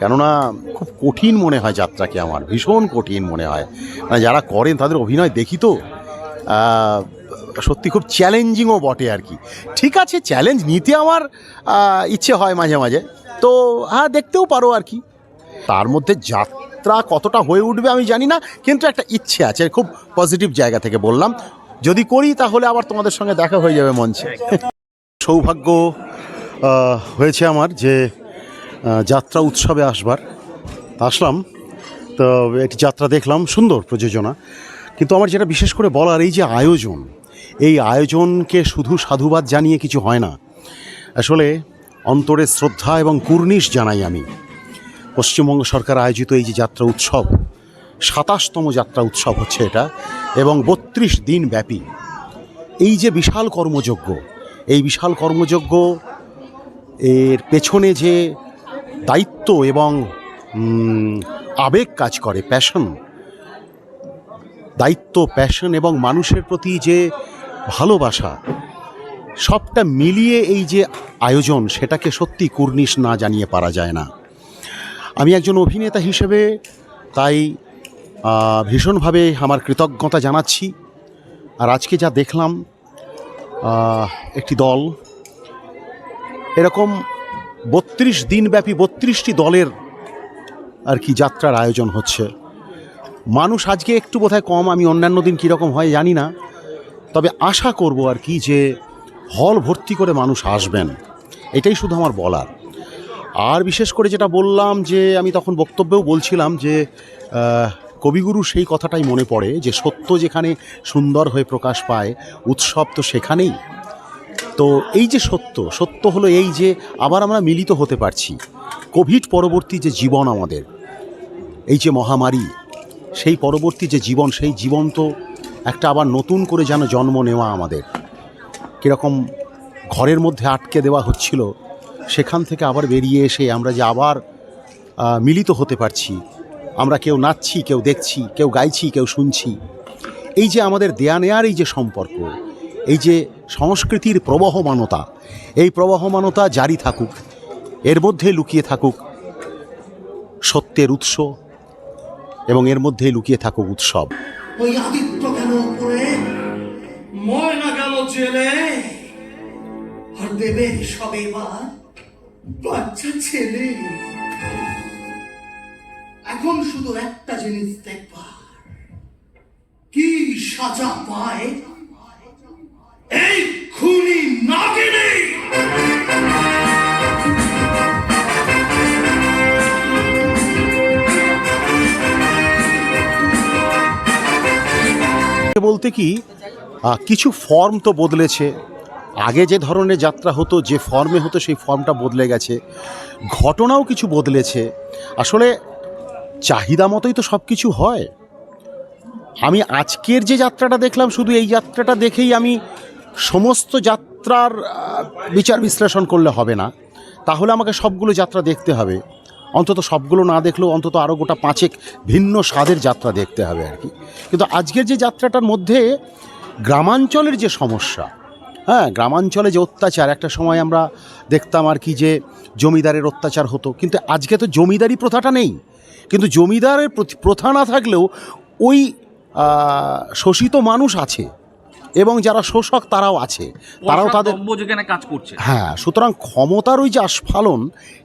কেননা খুব কঠিন মনে হয় যাত্রাকে আমার, ভীষণ কঠিন মনে হয়। মানে যারা করেন তাদের অভিনয় দেখি তো সত্যি খুব চ্যালেঞ্জিংও বটে আর কি। ঠিক আছে চ্যালেঞ্জ নিতে আমার ইচ্ছে হয় মাঝে মাঝে। তো হ্যাঁ দেখতেও পারো আর কি। তার মধ্যে যাত্রা কতটা হয়ে উঠবে আমি জানি না, কিন্তু একটা ইচ্ছে আছে, খুব পজিটিভ জায়গা থেকে বললাম। যদি করি তাহলে আবার তোমাদের সঙ্গে দেখা হয়ে যাবে মঞ্চে। সৌভাগ্য হয়েছে আমার যে যাত্রা উৎসবে আসবার। আসলাম, তো একটি যাত্রা দেখলাম, সুন্দর প্রযোজনা। কিন্তু আমার যেটা বিশেষ করে বলার এই যে আয়োজন, এই আয়োজনকে শুধু সাধুবাদ জানিয়ে কিছু হয় না। আসলে অন্তরে শ্রদ্ধা এবং কুর্নিশ জানাই আমি। পশ্চিমবঙ্গ সরকার আয়োজিত এই যে যাত্রা উৎসব, সাতাশতম যাত্রা উৎসব হচ্ছে এটা, এবং বত্রিশ দিন ব্যাপী। এই যে বিশাল কর্মযজ্ঞ, এই বিশাল কর্মযজ্ঞ, এর পেছনে যে দায়িত্ব এবং আবেগ কাজ করে প্যাশন দায়িত্ব প্যাশন এবং মানুষের প্রতি যে ভালোবাসা, সবটা মিলিয়ে এই যে আয়োজন, সেটাকে সত্যি কুর্নিশ না জানিয়ে পারা যায় না। আমি একজন অভিনেতা হিসেবে তাই ভীষণভাবে আমার কৃতজ্ঞতা জানাচ্ছি। আর আজকে যা দেখলাম একটি দল, এরকম বত্রিশ দিনব্যাপী বত্রিশটি দলের আর কি যাত্রার আয়োজন হচ্ছে। মানুষ আজকে একটু বোধহয় কম, আমি অন্যান্য দিন কীরকম হয় জানি না। তবে আশা করব আর কি যে হল ভর্তি করে মানুষ আসবেন। এটাই শুধু আমার বলার। আর বিশেষ করে যেটা বললাম যে, আমি তখন বক্তব্যেও বলছিলাম যে কবিগুরু সেই কথাটাই মনে পড়ে যে, সত্য যেখানে সুন্দর হয়ে প্রকাশ পায়, উৎসব তো সেখানেই। তো এই যে সত্য সত্য হলো এই যে আবার আমরা মিলিত হতে পারছি। কোভিড পরবর্তী যে জীবন আমাদের, এই যে মহামারী, সেই পরবর্তী যে জীবন, সেই জীবন তো একটা আবার নতুন করে যেন জন্ম নেওয়া আমাদের। কীরকম ঘরের মধ্যে আটকে দেওয়া হচ্ছিল, সেখান থেকে আবার বেরিয়ে এসে আমরা যে আবার মিলিত হতে পারছি। আমরা কেউ নাচছি, কেউ দেখছি, কেউ গাইছি, কেউ শুনছি। এই যে আমাদের দেয়া নেয়ার এই যে সম্পর্ক এই যে সংস্কৃতির প্রবহমানতা, এই প্রবহমানতা জারি থাকুক, এর মধ্যে লুকিয়ে থাকুক সত্যের উৎস এবং এর মধ্যেই লুকিয়ে থাকুক উৎসব। ওই আদিত্য গেল উপরে? ময়না গেল জেলে। আর দেবে সব বাচ্চা ছেলে। এখন শুধু একটা জিনিস দেখবার। কি সাজা পায়? এই খুনি নাগিনী! বলতে কি কিছু ফর্ম তো বদলেছে। আগে যে ধরনের যাত্রা হতো, যে ফর্মে হতো, সেই ফর্মটা বদলে গেছে। ঘটনাও কিছু বদলেছে। আসলে চাহিদা মতোই তো সব কিছু হয়। আমি আজকের যে যাত্রাটা দেখলাম, শুধু এই যাত্রাটা দেখেই আমি সমস্ত যাত্রার বিচার বিশ্লেষণ করলে হবে না। তাহলে আমাকে সবগুলো যাত্রা দেখতে হবে। অন্তত সবগুলো না দেখলেও অন্তত আরও গোটা পাঁচেক ভিন্ন স্বাদের যাত্রা দেখতে হবে আর কি। কিন্তু আজকের যে যাত্রাটার মধ্যে গ্রামাঞ্চলের যে সমস্যা হ্যাঁ গ্রামাঞ্চলে যে অত্যাচার, একটা সময় আমরা দেখতাম আর কি যে জমিদারের অত্যাচার হতো। কিন্তু আজকে তো জমিদারি প্রথাটা নেই। কিন্তু জমিদারের প্রথা না থাকলেও ওই শোষিত মানুষ আছে। এবং যারা শোষক তারাও আছে। তারাও তাদের যেখানে কাজ করছে। হ্যাঁ সুতরাং ক্ষমতার ওই যে আস্ফালন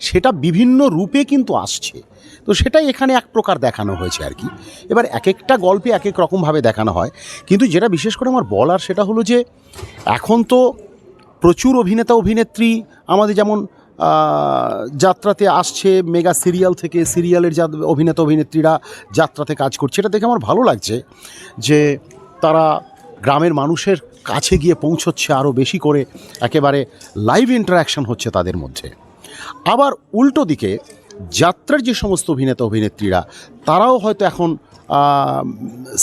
সেটা বিভিন্ন রূপে কিন্তু আসছে। তো সেটাই এখানে এক প্রকার দেখানো হয়েছে আর কি। এবার এক একটা গল্পে এক এক রকমভাবে দেখানো হয়। কিন্তু যেটা বিশেষ করে আমার বলার সেটা হলো যে এখন তো প্রচুর অভিনেতা অভিনেত্রী আমাদের যেমন যাত্রাতে আসছে মেগা সিরিয়াল থেকে সিরিয়ালের যা অভিনেতা অভিনেত্রীরা যাত্রাতে কাজ করছে। এটা দেখে আমার ভালো লাগছে যে তারা গ্রামের মানুষের কাছে গিয়ে পৌঁছচ্ছে আরও বেশি করে একেবারে লাইভ ইন্টারাকশন হচ্ছে তাদের মধ্যে। আবার উল্টো দিকে যাত্রার যে সমস্ত অভিনেতা, অভিনেত্রীরা, তারাও হয়তো এখন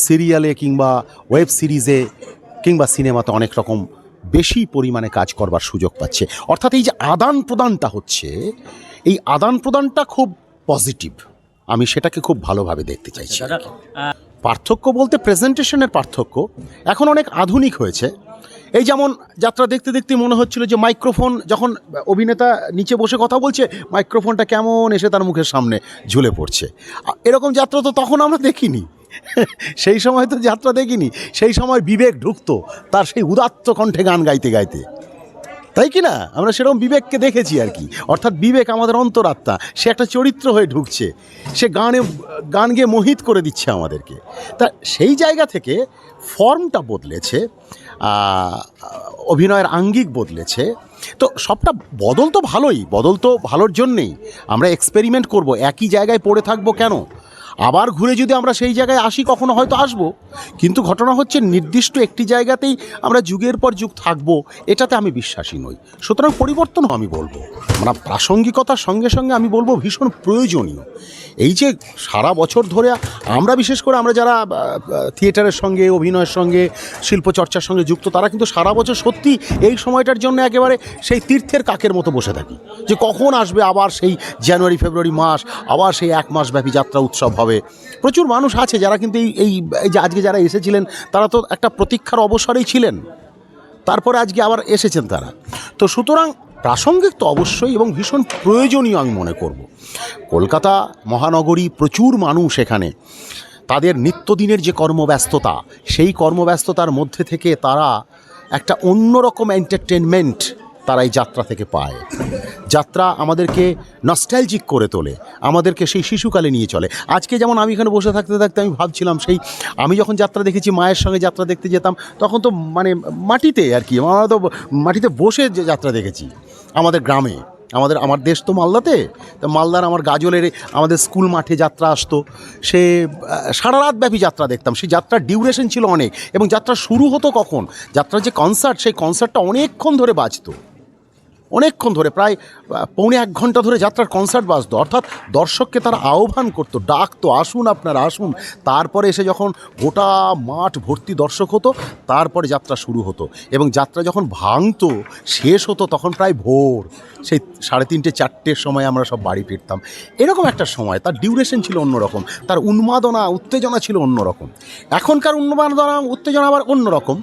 সিরিয়ালে কিংবা ওয়েব সিরিজে কিংবা সিনেমাতে অনেক রকম বেশি পরিমাণে কাজ করবার সুযোগ পাচ্ছে। অর্থাৎ এই যে আদান প্রদানটা হচ্ছে, এই আদান প্রদানটা খুব পজিটিভ আমি সেটাকে খুব ভালোভাবে দেখতে চাইছি। পার্থক্য বলতে প্রেজেন্টেশনের পার্থক্য এখন অনেক আধুনিক হয়েছে। এই যেমন যাত্রা দেখতে দেখতে মনে হচ্ছিল যে মাইক্রোফোন যখন অভিনেতা নিচে বসে কথা বলছে, মাইক্রোফোনটা কেমন এসে তার মুখের সামনে ঝুলে পড়ছে। এরকম যাত্রা তো তখন আমরা দেখিনি। সেই সময় তো যাত্রা দেখিনি। সেই সময় বিবেক ঢুকতো তার সেই উদাত্ত কণ্ঠে গান গাইতে গাইতে। তাই কি না? আমরা সেরকম বিবেককে দেখেছি আর কি। অর্থাৎ বিবেক আমাদের অন্তরাত্মা। সে একটা চরিত্র হয়ে ঢুকছে। সে গানে, গান গেয়ে মোহিত করে দিচ্ছে আমাদেরকে। তা সেই জায়গা থেকে ফর্মটা বদলেছে অভিনয়ের আঙ্গিক বদলেছে। তো সবটা বদল তো ভালোই, বদল তো ভালোর জন্যেই। আমরা এক্সপেরিমেন্ট করব, একই জায়গায় পড়ে থাকব কেন? আবার ঘুরে যদি আমরা সেই জায়গায় আসি, কখনো হয়তো আসব। কিন্তু ঘটনা হচ্ছে, নির্দিষ্ট একটি জায়গাতেই আমরা যুগের পর যুগ থাকব, এটাতে আমি বিশ্বাসী নই। সুতরাং পরিবর্তনও আমি বলব। মানে প্রাসঙ্গিকতার সঙ্গে সঙ্গে আমি বলব, ভীষণ প্রয়োজনীয়। এই যে সারা বছর ধরে আমরা, বিশেষ করে আমরা যারা থিয়েটারের সঙ্গে, অভিনয়ের সঙ্গে, শিল্পচর্চার সঙ্গে যুক্ত, তারা কিন্তু সারা বছর সত্যি এই সময়টার জন্য একেবারে সেই তীর্থের কাকের মতো বসে থাকি। যে কখন আসবে আবার সেই জানুয়ারি, ফেব্রুয়ারি মাস, আবার সেই এক মাস ব্যাপী যাত্রা, উৎসব হবে। প্রচুর মানুষ আছে যারা কিন্তু এই এই যে আজকে যারা এসেছিলেন, তারা তো একটা প্রতীক্ষার অবসরেই ছিলেন। তারপরে আজকে আবার এসেছেন তারা। তো সুতরাং প্রাসঙ্গিক তো অবশ্যই এবং ভীষণ প্রয়োজনীয় আমি মনে করব। কলকাতা মহানগরী প্রচুর মানুষ এখানে। তাদের নিত্যদিনের যে কর্মব্যস্ততা, সেই কর্মব্যস্ততার মধ্যে থেকে তারা একটা অন্যরকম এন্টারটেনমেন্ট তারা এই যাত্রা থেকে পায়। যাত্রা আমাদেরকে নস্টালজিক করে তোলে, আমাদেরকে সেই শিশুকালে নিয়ে চলে। আজকে যেমন আমি এখানে বসে থাকতে থাকতে আমি ভাবছিলাম সেই, আমি যখন যাত্রা দেখেছি, মায়ের সঙ্গে যাত্রা দেখতে যেতাম, তখন তো মানে মাটিতে আর কি, আমরা তো মাটিতে বসে যাত্রা দেখেছি। আমাদের গ্রামে, আমাদের, আমার দেশ তো মালদাতে, তো মালদার আমার গাজলের আমাদের স্কুল মাঠে যাত্রা আসতো। সে সারা রাত ব্যাপী যাত্রা দেখতাম। সেই যাত্রার ডিউরেশন ছিল অনেক, এবং যাত্রা শুরু হতো কখন? যাত্রার যে কনসার্ট সেই কনসার্টটা অনেকক্ষণ ধরে বাজতো। অনেকক্ষণ ধরে, প্রায় পৌনে এক ঘণ্টা ধরে যাত্রার কনসার্ট বাজতো। অর্থাৎ দর্শককে তারা আহ্বান করতো, ডাকতো, আসুন আপনারা, আসুন। তারপরে এসে যখন গোটা মাঠ ভর্তি দর্শক হতো, তারপরে যাত্রা শুরু হতো। এবং যাত্রা যখন ভাঙতো, শেষ হতো তখন প্রায় ভোর, সেই সাড়ে তিনটে, চারটের সময় আমরা সব বাড়ি ফিরতাম। এরকম একটা সময়, তার ডিউরেশন ছিল অন্যরকম, তার উন্মাদনা, উত্তেজনা ছিল অন্যরকম। এখনকার উন্মাদনা, উত্তেজনা আবার অন্যরকম।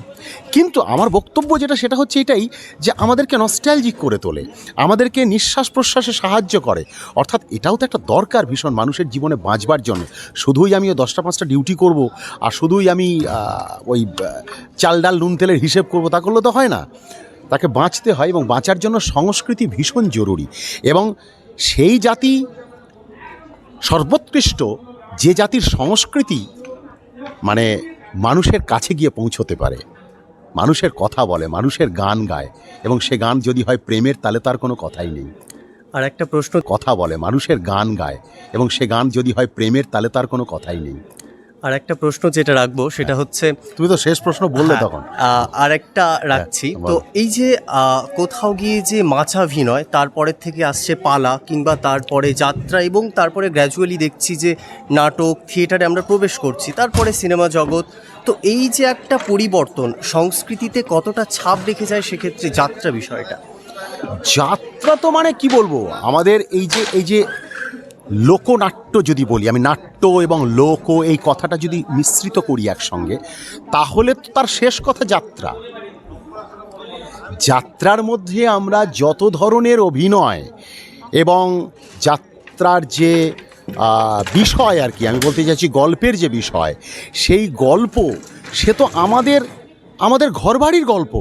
কিন্তু আমার বক্তব্য যেটা, সেটা হচ্ছে এটাই যে আমাদেরকে নস্টালজিক করে তোলে। আমাদেরকে নিঃশ্বাস প্রশ্বাসে সাহায্য করে। অর্থাৎ এটাও তো একটা দরকার ভীষণ মানুষের জীবনে বাঁচবার জন্য। শুধুই আমি দশটা, পাঁচটা ডিউটি করব আর শুধুই আমি ওই চাল, ডাল, নুন, তেলের হিসেব করব, তা করলে তো হয় না। তাকে বাঁচতে হয় এবং বাঁচার জন্য সংস্কৃতি ভীষণ জরুরি। এবং সেই জাতি সর্বোৎকৃষ্ট যে জাতির সংস্কৃতি মানে মানুষের কাছে গিয়ে পৌঁছতে পারে। মানুষের কথা বলে মানুষের গান গায়। এবং সে গান যদি হয় প্রেমের তাহলে তার কোনো কথাই নেই। আর একটা প্রশ্ন কথা বলে মানুষের গান গায়। এবং সে গান যদি হয় প্রেমের তাহলে তার কোনো কথাই নেই। আর একটা প্রশ্ন যেটা রাখব সেটা হচ্ছে তুমি তো শেষ প্রশ্ন বললে হ্যাঁ, তখন। আর একটা রাখছি। হ্যাঁ, তো এই যে কোথাও গিয়ে যে মাছাভিনয় তারপরের থেকে আসছে পালা কিংবা তারপরে যাত্রা এবং তারপরে গ্র্যাজুয়ালি দেখছি যে নাটক থিয়েটারে আমরা প্রবেশ করছি তারপরে সিনেমা জগৎ। তো এই যে একটা পরিবর্তন সংস্কৃতিতে কতটা ছাপ রেখে যায় সেক্ষেত্রে যাত্রা বিষয়টা? যাত্রা তো মানে কি বলব? আমাদের এই যে এই যে লোকনাট্য যদি বলি, আমি নাট্য এবং লোক এই কথাটা যদি মিশ্রিত করি একসঙ্গে, তাহলে তো তার শেষ কথা যাত্রা। যাত্রার মধ্যে আমরা যত ধরনের অভিনয় এবং যাত্রার যে বিষয় আর কি, আমি বলতে চাইছি গল্পের যে বিষয়, সেই গল্প সে তো আমাদের আমাদের ঘরবাড়ির গল্প।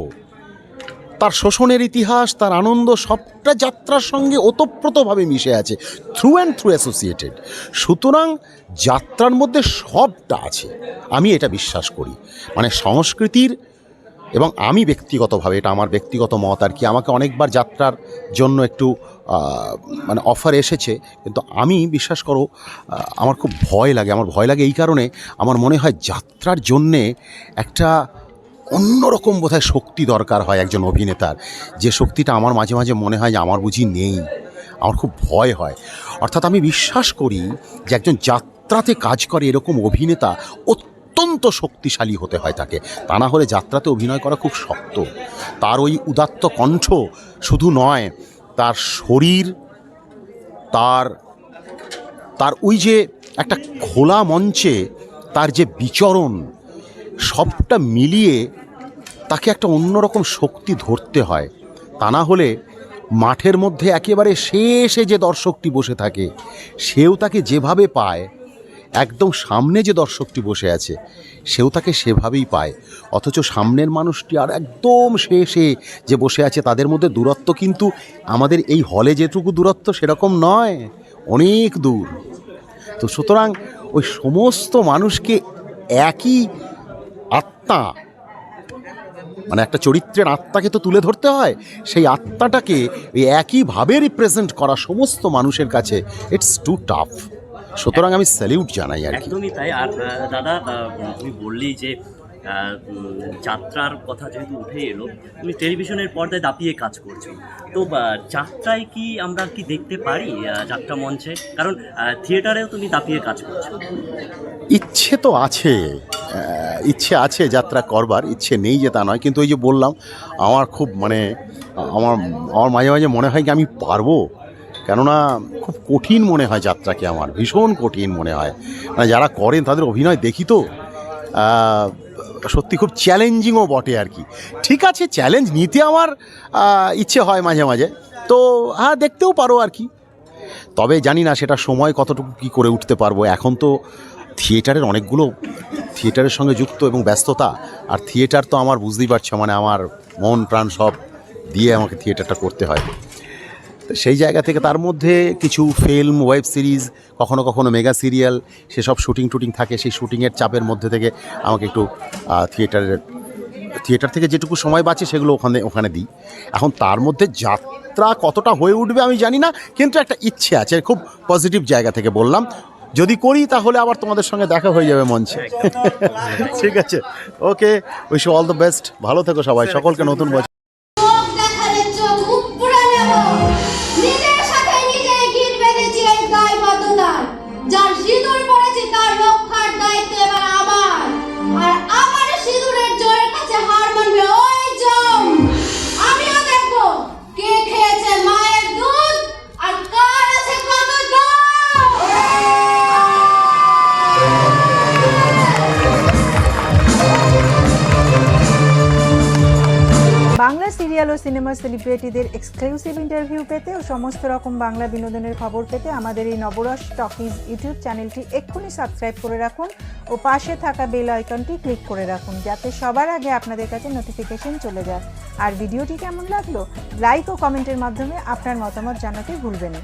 তার শোষণের ইতিহাস, তার আনন্দ, সবটা যাত্রার সঙ্গে ওতপ্রোতভাবে মিশে আছে থ্রু অ্যান্ড থ্রু অ্যাসোসিয়েটেড সুতরাং যাত্রার মধ্যে সবটা আছে। আমি এটা বিশ্বাস করি। মানে সংস্কৃতির এবং আমি ব্যক্তিগতভাবে, এটা আমার ব্যক্তিগত মত আর কি, আমাকে অনেকবার যাত্রার জন্য একটু মানে অফার এসেছে, কিন্তু আমি বিশ্বাস করো আমার খুব ভয় লাগে। আমার ভয় লাগে এই কারণে, আমার মনে হয় যাত্রার জন্যে একটা অন্যরকম বোধহয় শক্তি দরকার হয় একজন অভিনেতার। যে শক্তিটা আমার মাঝে মাঝে মনে হয় যে আমার বুঝি নেই, আমার খুব ভয় হয়। অর্থাৎ আমি বিশ্বাস করি যে একজন যাত্রাতে কাজ করে এরকম অভিনেতা অত্যন্ত শক্তিশালী হতে হয় তাকে। তা না হলে যাত্রাতে অভিনয় করা খুব শক্ত। তার ওই উদাত্ত কণ্ঠ শুধু নয়, তার শরীর, তার তার ওই যে একটা খোলা মঞ্চে তার যে বিচরণ সবটা মিলিয়ে তাকে একটা অন্যরকম শক্তি ধরতে হয়। তা না হলে মাঠের মধ্যে একেবারে শেষে যে দর্শকটি বসে থাকে, সেও তাকে যেভাবে পায়, একদম সামনে যে দর্শকটি বসে আছে, সেও তাকে সেভাবেই পায়। অথচ সামনের মানুষটি আর একদম শেষে যে বসে আছে, তাদের মধ্যে দূরত্ব কিন্তু আমাদের এই হলে যেটুকু দূরত্ব, সেরকম নয়, অনেক দূর। তো সুতরাং ওই সমস্ত মানুষকে একই আত্মা। মানে একটা চরিত্রের আত্মাকে তো তুলে ধরতে হয়। সেই আত্মাটাকে একইভাবে রিপ্রেজেন্ট করা সমস্ত মানুষের কাছে ইটস টু টাফ সুতরাং আমি স্যালিউট জানাই আর কি। একদমই তাই। আর দাদা তুমি বললেই যে যাত্রার কথা যেহেতু উঠে এলো তুমি টেলিভিশনের পর্দায় দাপিয়ে কাজ করছ। তো যাত্রায় কি আমরা কি দেখতে পারি যাত্রা মঞ্চে? কারণ থিয়েটারেও তুমি দাপিয়ে কাজ করছ। ইচ্ছে তো আছে। ইচ্ছে আছে যাত্রা করবার, ইচ্ছে নেই যে তা নয়। কিন্তু ওই যে বললাম, আমার খুব মানে আমার আমার মাঝে মাঝে মনে হয় কি আমি পারব? কেননা খুব কঠিন মনে হয় যাত্রাকে আমার, ভীষণ কঠিন মনে হয়। মানে যারা করেন তাদের অভিনয় দেখি তো সত্যি খুব চ্যালেঞ্জিংও বটে আর কি। ঠিক আছে চ্যালেঞ্জ নিতে আমার ইচ্ছে হয় মাঝে মাঝে। তো হ্যাঁ দেখতেও পারো আর কি। তবে জানি না সেটা সময় কতটুকু কি করে উঠতে পারব। এখন তো থিয়েটারের অনেকগুলো থিয়েটারের সঙ্গে যুক্ত এবং ব্যস্ততা, আর থিয়েটার তো আমার বুঝতেই পারছ মানে আমার মন প্রাণ সব দিয়ে আমাকে থিয়েটারটা করতে হয়। তো সেই জায়গা থেকে তার মধ্যে কিছু ফিল্ম ওয়েব সিরিজ কখনো কখনো মেগা সিরিয়াল সেসব শুটিং টুটিং থাকে, সেই শুটিংয়ের চাপের মধ্যে থেকে আমাকে একটু থিয়েটারের, থিয়েটার থেকে যেটুকু সময় বাঁচে সেগুলো ওখানে ওখানে দিই। এখন তার মধ্যে যাত্রা কতটা হয়ে উঠবে আমি জানি না, কিন্তু একটা ইচ্ছে আছে, খুব পজিটিভ জায়গা থেকে বললাম। যদি করি তাহলে আবার তোমাদের সঙ্গে দেখা হয়ে যাবে মঞ্চে। ঠিক আছে। Okay wish all the best ভালো থেকো সবাই। সকলকে নতুন বছর। সিরিয়াল ও সিনেমা সেলিব্রিটিদের এক্সক্লুসিভ ইন্টারভিউ পেতে ও সমস্ত রকম বাংলা বিনোদনের খবর পেতে আমাদের এই নবরস টকিজ ইউটিউব চ্যানেলটি এক্ষুনি সাবস্ক্রাইব করে রাখুন ও পাশে থাকা বেল আইকনটি ক্লিক করে রাখুন যাতে সবার আগে আপনাদের কাছে নোটিফিকেশন চলে যায়। আর ভিডিওটি কেমন লাগল লাইক ও কমেন্টের মাধ্যমে আপনার মতামত জানাতে ভুলবেন না।